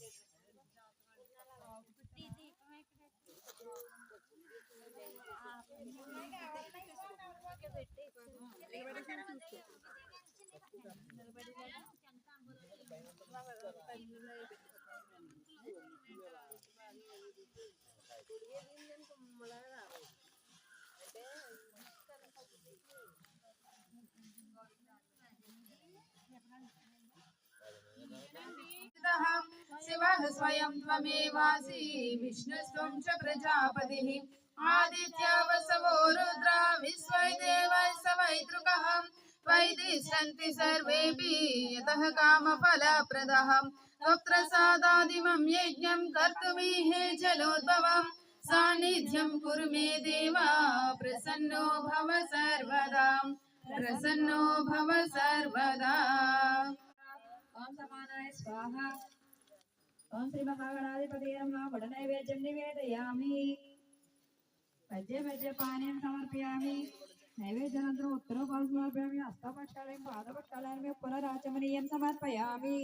నిలబడి देवः, स्वयं त्वमेवासि। विष्णुस्त्वं च प्रजापतिः। आदित्या वसवो रुद्रा विश्वै देवै स वैतृकः वैदिष्यन्ति सर्वेऽपि, यतः कामफलप्रदः। त्वप्रसादादिमं यज्ञं कर्तुमीहे जलोद्भवम् सान्निध्यं कुरु मे देव, प्रसन्नो भव सर्वदा। प्रसन्नो भव सर्वदा। ॐ समानाय स्वाहा। ఓం శ్రీ మహాగణాధిపతి నమః వడ నైవేద్యం నివేదయామి పద్య పద్య పానీయం సమర్పయామి నైవేద్యానంతరం ఉత్తరోపాలు సమర్పయామి హస్తపక్షాలయం పాదపక్షాలయం పునరాచమనీయం సమర్పయామి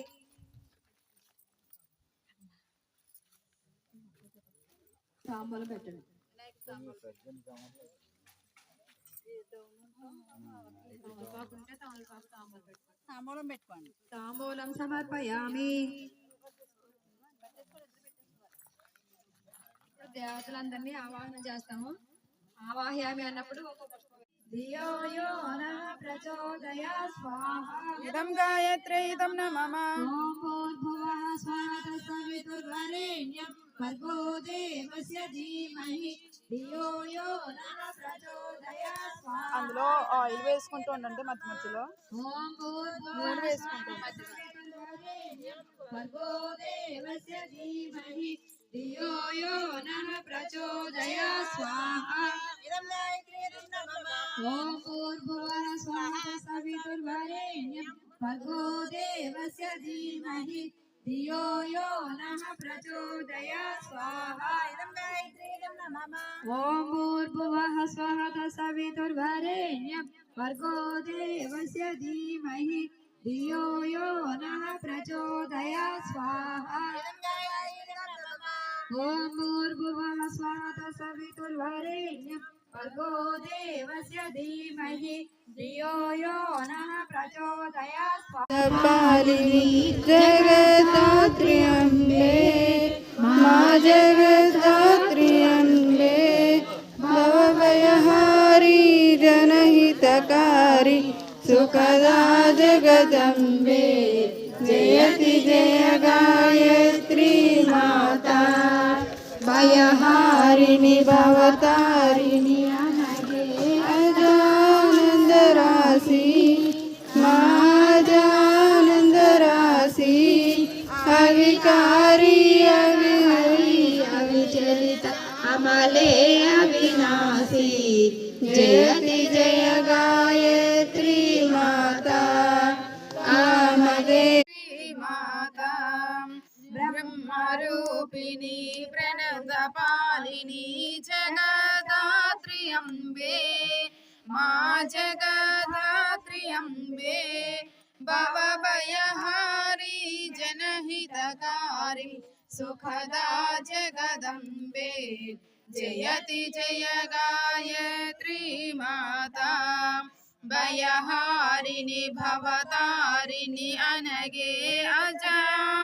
పెట్టండి తాంబూలం పెట్టుకోండి తాంబూలం సమర్పయామి దేవతలందరినీ ఆవాహన చేస్తాము. ఆవాహయామి అన్నప్పుడు ఒక పుష్పం ధియో యో నః ప్రచోదయా స్వాహ. ఇదం గాయత్రి ఇదం న మమ ఓం భూర్భువః స్వాహ సవితుర్వరేణ్యం భర్గో దేవస్య ధీమహి. ధియో యో నః ప్రచోదయా స్వాహ. అందులో ఆయిల్ వేసుకుంటూ ఉండండి మధ్య మధ్యలో. ఓం భూర్భువః నూనె వేసుకుంటూ సవితుర్వరేణ్యం భర్గో దేవస్య ధీమహి. धियो यो नः प्रचोदय, स्वाहा। ॐ पूर्वः स्वाहा सवितुर्वरेण्यं भगो देवस्य धीमहि। धियो, यो नः प्रचोदय, स्वाहा। ॐ पूर्वः स्वः सवितुर्वरेण्यं भर्गो देवस्य धीमहि। धियो, यो नः प्रचोदय, स्वाहा। ॐ भूर्भुवः स्वाहा सवितुर्वरेण्यः भर्गो देवस्य धीमहि धियो यो नः प्रचोदयात्पालिनी मा जगदात्र्यम्बे, भवभयहारी जनहितकारी, सुखदा जगदम्बे, जयति जयगा हारिणी हारिणि राशि अजानन्दरासि राशि. अविकारी अविहरि अविचलित अमले अविनाशी. जयति जय गायत्री माता आमगे माता ब्रह्म रूपिणी प्रणतपालिनी जगदात्र्यम्बे। मा जगदात्र्यम्बे। भवभयहारी जनहितकारि सुखदा जगदम्बे। जयति जय गायत्री माता। भयहारिणी भवतारिणी अनगे अजा।